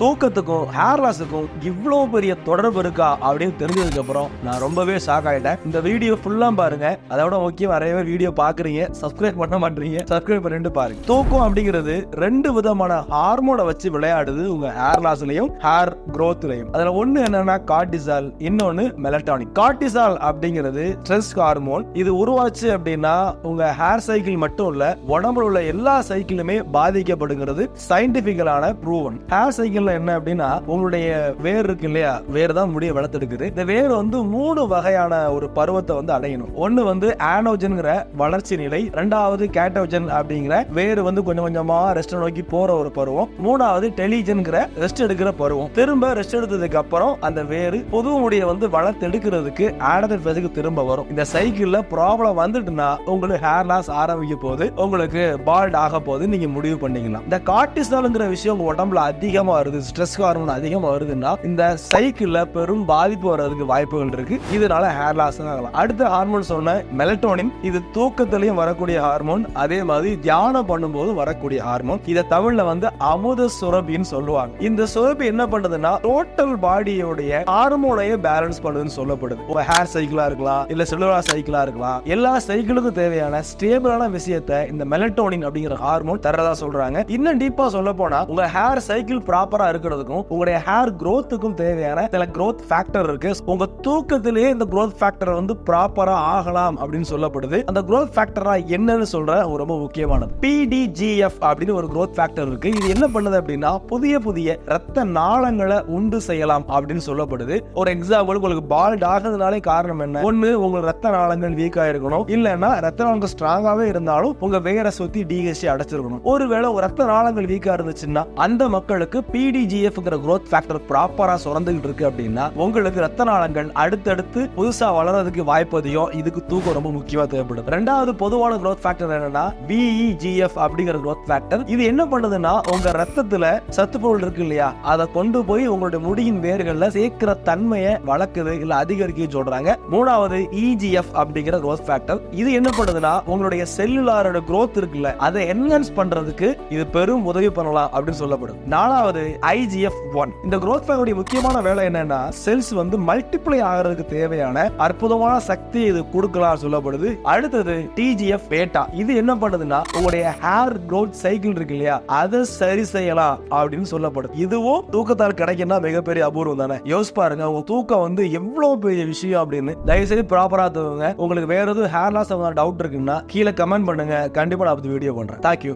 தூக்கத்துக்கும் hair லாஸுக்கும் இவ்வளோ பெரிய தொடர்பு இருக்கா அப்படின்னு தெரிஞ்சதுக்கு அப்புறம் நான் ரொம்பவே ஷாக் ஆயிட்டேன். இந்த வீடியோ ஃபுல்லா பாருங்க. அதோட ஓகே நிறைய பேர் வீடியோ பாக்குறீங்க சப்ஸ்கிரைப் பண்ண மாட்டீங்க. சப்ஸ்கிரைப் பண்ணிட்டு பாருங்க. தூக்கம் அப்படிங்கிறது ரெண்டு விதமான ஹார்மோனை வச்சு விளையாடுது உங்க ஹேர் லாஸ்லயும் ஹேர் growthலயும் அதுல ஒண்ணு என்னன்னா கார்டிசால் இன்னொன்னு மெலட்டானிக் கார்டிசால் அப்படிங்கிறது ஸ்ட்ரெஸ் ஹார்மோன் இது உருவாச்சு அப்படின்னா உங்க ஹேர் சைக்கிள் மட்டும் இல்ல உடம்புல உள்ள எல்லா சைக்கிளுமே பாதிக்கப்படுங்கிறது சயின்டிபிக்கலான ப்ரூவன் ஹேர் சைக்கிள் என்ன அப்படின்னா உங்களுடைய வேர் இருக்கு இல்லையா? வேர் தான் முடிய வளர்த்தெடுக்குது இந்த வேர் வந்து மூணு வகையான ஒரு பருவத்தை வந்து அடையணும். ஒன்னு வந்து ஆனோஜன்ங்கிற வளர்ச்சி நிலை ரெண்டாவது கேட்டோஜன் அப்படிங்கிற வேர் வந்து கொஞ்சம் கொஞ்சமா ரெஸ்ட் நோக்கி போற ஒரு பருவம். மூணாவது டெலிஜன்ங்கிற ரெஸ்ட் எடுக்கிற பருவம். திரும்ப ரெஸ்ட் எடுத்ததுக்கு அப்புறம் அந்த வேறு பொது முடியை வந்து வளர்த்தெடுக்கிறதுக்கு ஆடதர் ஃபேஸுக்கு திரும்ப வரும். இந்த சைக்கிள்ல ப்ராப்ளம் வந்துட்டுனா உங்களுக்கு ஹேர் லாஸ் ஆரம்பிக்க போது உங்களுக்கு பால்ட் ஆக போது நீங்க முடிவு பண்ணிக்கலாம். இந்த கார்டிசால்ங்கிற விஷயம் உங்க உடம்புல அதிகமா வருது ஸ்ட்ரெஸ் ஹார்மோன் அதிகமாக வருதுன்னா இந்த சைக்கிளில் பெரும் பாதிப்பு வர்றதுக்கு வாய்ப்புகள் இருக்கு. இதனால ஹேர் லாஸ் ஆகலாம். அடுத்த ஹார்மோன் சொன்ன மெலட்டோனின் இது தூக்கத்திலையும் வரக்கூடிய ஹார்மோன் அதே மாதிரி தியானம் பண்ணும்போது வரக்கூடிய ஹார்மோன் இதை தமிழ்ல வந்து அமுத சுரபின்னு சொல்லுவாங்க. இந்த சுரபி என்ன பண்ணுதுன்னா டோட்டல் பாடியோடைய ஹார்மோனையே பேலன்ஸ் பண்ணுதுன்னு சொல்லப்படுது. ஒரு ஹேர் சைக்கிளா இருக்கலாம் இல்ல செல்லுலா சைக்கிளா இருக்கலாம். எல்லா சைக்கிளுக்கும் தேவையான ஸ்டேபிளான விஷயத்தை இந்த மெலட்டோனின் அப்படிங்கிற ஹார்மோன் தரதா சொல்றாங்க. இன்னும் டீப்பா சொல்ல போனா உங்க ஹேர் சைக்கிள் ப்ராப்பரா இருக்கிறதுக்கும் உங்களுடைய ஹேர் க்ரோத்துக்கும் தேவையான சில க்ரோத் ஃபேக்டர் இருக்கு. உங்க தூக்கத்திலேயே இந்த க்ரோத் ஃபேக்டர் வந்து ப்ராப்பரா ஆகலாம் அப்படின்னு சொல்லப்படுது. அந்த க்ரோத் ஃபேக்டரா என்னன்னு சொல்ற ரொம்ப முக்கியமானது. பிடிஜிஎஃப் அப்படின்னு ஒரு க்ரோத் ஃபேக்டர் இருக்கு. இது என்ன பண்ணுது அப்படின்னா புதிய புதிய ரத்த நாளங்களை உண்டு செய்யலாம் அப்படின்னு சொல்லப்படுது. ஒரு எக்ஸாம்பிள் உங்களுக்கு பால்ட் ஆகுறதுனாலே காரணம் என்ன? ஒண்ணு உங்க ரத்த நாளங்கள் வீக் ஆயிருக்கணும். இல்லைன்னா ரத்த நாளங்கள் ஸ்ட்ராங்காவே இருந்தாலும் உங்க வேற சுத்தி டிஹெச்சி அடைச்சிருக்கணும். ஒருவேளை ரத்த நாளங்கள் வீக்கா இருந்துச்சுன்னா அந்த மக்களுக்கு பி டிடிஜிஎஃப்ங்கிற க்ரோத் ஃபேக்டர் ப்ராப்பரா சுரந்துகிட்டு இருக்கு அப்படின்னா உங்களுக்கு ரத்த நாளங்கள் அடுத்தடுத்து புதுசா வளர்றதுக்கு வாய்ப்பு அதிகம். இதுக்கு தூக்கம் ரொம்ப முக்கியமா தேவைப்படும் ரெண்டாவது பொதுவான க்ரோத் ஃபேக்டர் என்னன்னா பிஇஜிஎஃப் அப்படிங்கிற க்ரோத் ஃபேக்டர் இது என்ன பண்ணுதுன்னா உங்க ரத்தத்துல சத்து பொருள் இருக்கு இல்லையா? அதை கொண்டு போய் உங்களுடைய முடியின் வேர்கள்ல சேர்க்கிற தன்மையை வளர்க்குது இல்ல அதிகரிக்க சொல்றாங்க. மூணாவது இஜிஎஃப் அப்படிங்கிற க்ரோத் ஃபேக்டர் இது என்ன பண்ணுதுன்னா உங்களுடைய செல்லுலாரோட க்ரோத் இருக்குல்ல அதை என்ஹான்ஸ் பண்றதுக்கு இது பெரும் உதவி பண்ணலாம் அப்படின்னு சொல்லப்படும். நாலாவது ஐஜிஎஃப் ஒன் இந்த குரோத் ஃபேக்டருடைய முக்கியமான வேலை என்னன்னா செல்ஸ் வந்து மல்டிப்ளை ஆகிறதுக்கு தேவையான அற்புதமான சக்தி இது கொடுக்கலாம் சொல்லப்படுது. அடுத்தது டிஜிஎஃப் பேட்டா இது என்ன பண்ணுதுன்னா உங்களுடைய ஹேர் க்ரோத் சைக்கிள் இருக்கு இல்லையா? அதை சரி செய்யலாம் அப்படின்னு சொல்லப்படுது. இதுவும் தூக்கத்தால் கிடைக்குன்னா மிகப்பெரிய அபூர்வம் தானே? யோசி பாருங்க உங்க தூக்கம் வந்து எவ்வளவு பெரிய விஷயம் அப்படின்னு. தயவுசெய்து ப்ராப்பரா தவங்க உங்களுக்கு வேற எதுவும் ஹேர் லாஸ் டவுட் இருக்குன்னா கீழே கமெண்ட் பண்ணுங்க. கண்டிப்பா நான் வீடியோ பண்றேன் தேங்க்யூ